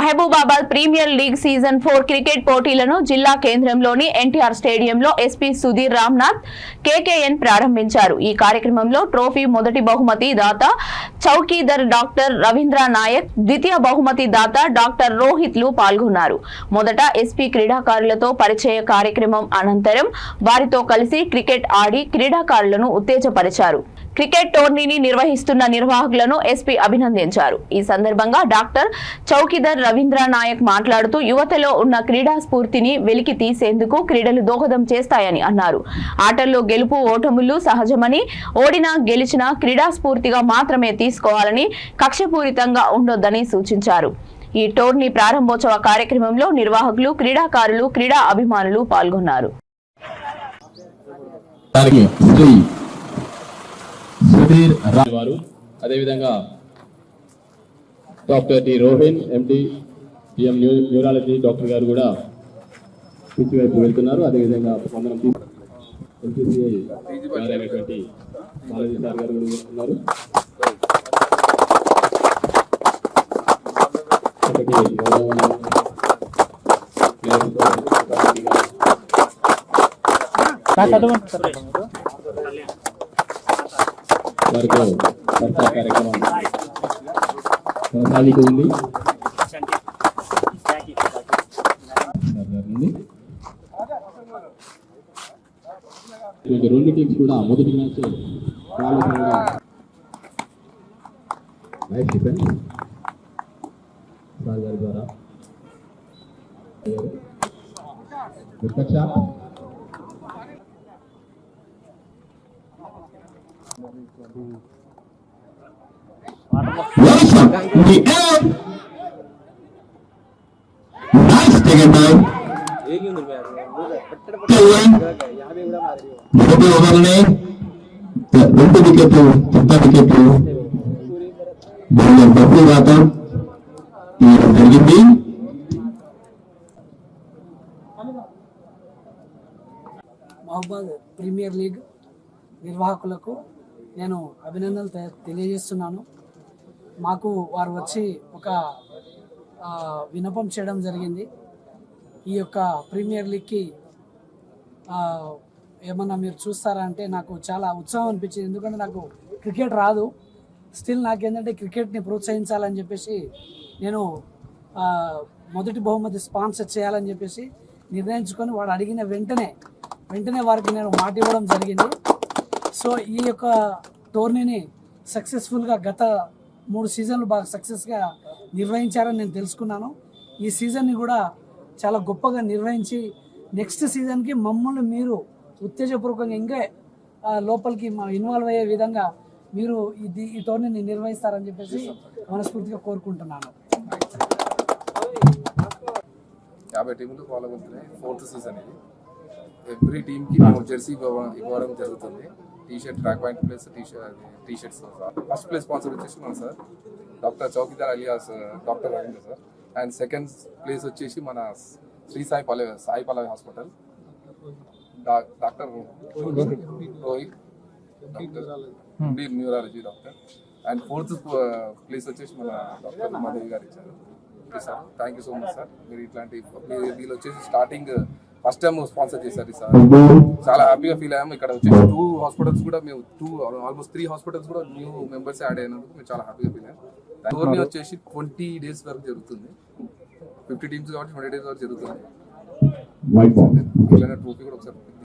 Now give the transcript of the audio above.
Mahabubabad premier league season four cricket పోటీలను జిల్లా కేంద్రంలోని ఎన్టీఆర్ స్టేడియంలో ఎస్పీ సుధీర్ రామ్నాథ్ కేకేఎన్ ప్రారంభించారు. ఈ కార్యక్రమంలో ట్రోఫీ మొదటి బహుమతి దాత చౌకీదర్ డాక్టర్ రవీంద్ర నాయక్ ద్వితీయ బహుమతి దాత డాక్టర్ రోహిత్లు పాల్గొన్నారు. మొదట ఎస్పీ క్రీడాకారులతో పరిచయ కార్యక్రమం అనంతరం వారితో కలిసి క్రికెట్ ఆడి క్రీడాకారులను ఉత్తేజపరిచారు. క్రికెట్ టోర్నీని నిర్వహిస్తున్న నిర్వాహకులను ఎస్పీ అభినందించారు. ఈ సందర్భంగా డాక్టర్ చౌకీదర్ రవీంద్ర నాయక్ మాట్లాడుతూ యువతలో ఉన్న క్రీడా స్ఫూర్తిని వెలికి తీసేందుకు క్రీడలు దోహదం చేస్తాయని అన్నారు. ఆటల్లో గెలుపు ఓటములు సహజమని ఓడినా గెలిచినా క్రీడా స్ఫూర్తిగా మాత్రమే తీసుకోవాలని కక్షపూరితంగా ఉండొద్దని సూచించారు. ఈ టోర్నీ ప్రారంభోత్సవ కార్యక్రమంలో నిర్వాహకులు క్రీడాకారులు క్రీడా అభిమానులు పాల్గొన్నారు. దానికి శ్రీ సుధీర్ రా- వారు. అదేవిధంగా doctor T Rohin MD PM new neurology doctor గారు కూడా పిచ్చి వైపు వెళ్తున్నారు. అదేవిధంగా స్పందనం ఎన్పిసిఐ గారు అయినటువంటి బాలాజీ సార్ గారు కూడా వెళ్తున్నారు. ఒకటి వారికి చర్చా కార్యక్రమం. కొనసాగుతుంది ఇటువంటి రెండు టీమ్స్ కూడా మొదటి మ్యాచ్ ప్రారంభంగా డిఫెన్స్ సార్ గారి ద్వారా. విపక్ష. Welcome in the air. Nice taken మొదటి రెండు వికెట్లు చిత్త వికెట్లు బౌలర్ రావటం తీయడం జరిగింది మహబాద్ ప్రీమియర్ లీగ్ నిర్వాహకులకు నేను అభినందనలు తె- తెలియజేస్తున్నాను. మాకు వారు వచ్చి ఒక వినపం చేయడం జరిగింది. ఈ యొక్క ప్రీమియర్ లీగ్కి ఏమన్నా మీరు చూస్తారా అంటే నాకు చాలా ఉత్సాహం అనిపించింది. ఎందుకంటే నాకు క్రికెట్ రాదు. స్టిల్ నాకేంటంటే క్రికెట్ని ప్రోత్సహించాలని చెప్పేసి నేను మొదటి బహుమతి స్పాన్సర్ చేయాలని చెప్పేసి నిర్ణయించుకొని వాడు అడిగిన వెంటనే వెంటనే వారికి నేను మాట ఇవ్వడం జరిగింది. సో ఈ యొక్క టోర్నీని సక్సెస్ఫుల్గా గత మూడు సీజన్లు బాగా సక్సెస్గా నిర్వహించారని నేను తెలుసుకున్నాను. ఈ సీజన్ని కూడా చాలా గొప్పగా నిర్వహించి నెక్స్ట్ సీజన్కి మమ్మల్ని మీరు ఉత్తేజపూర్వకంగా ఇంకా లోపలికి మా ఇన్వాల్వ్ అయ్యే విధంగా మీరు ఇది ఈ టోర్నీని నిర్వహిస్తారని చెప్పేసి మనస్ఫూర్తిగా కోరుకుంటున్నాను. యాభై టీములు పాల్గొంటున్నాయి. ఫోర్త్ సీజన్ ఇది. ఎవ్రీ టీమ్కి మేము జెర్సీ ఇవ్వడం జరుగుతుంది. T shirt track point place T shirt T shirts first place sponsor వచ్చేసి మన sir doctor Chowkidar alias doctor Ravindra sir and second place వచ్చేసి మన Sri Sai Pallavi Sai Pallavi hospital. Doctor Rohit doctor neurology doctor. And fourth place వచ్చేసి మన doctor Madhavi గారు ఇచ్చారు. Okay sir thank you so much sir మీరు ఇట్లాంటి మీరు- వీళ్ళు వచ్చేసి స్టార్టింగ్ ఫస్ట్ టైం స్పాన్సర్ చేశారు సార్. చాలా హ్యాపీగా ఫీల్ అయ్యాము. ఇక్కడ వచ్చేసి టూ హాస్పిటల్స్ కూడా మేము టూ ఆల్మోస్ట్ త్రీ హాస్పిటల్స్ కూడా న్యూ మెంబర్స్ యాడ్ అయినందుకు మేము చాలా హ్యాపీగా ఫీల్ అయ్యాం. టోర్నీ వచ్చేసి ట్వంటీ డేస్ వరకు జరుగుతుంది. ఫిఫ్టీ టీమ్స్ కాబట్టి ట్వంటీ డేస్ వరకు జరుగుతుంది. వైట్ బాల్ ఇలానే ట్రోఫీ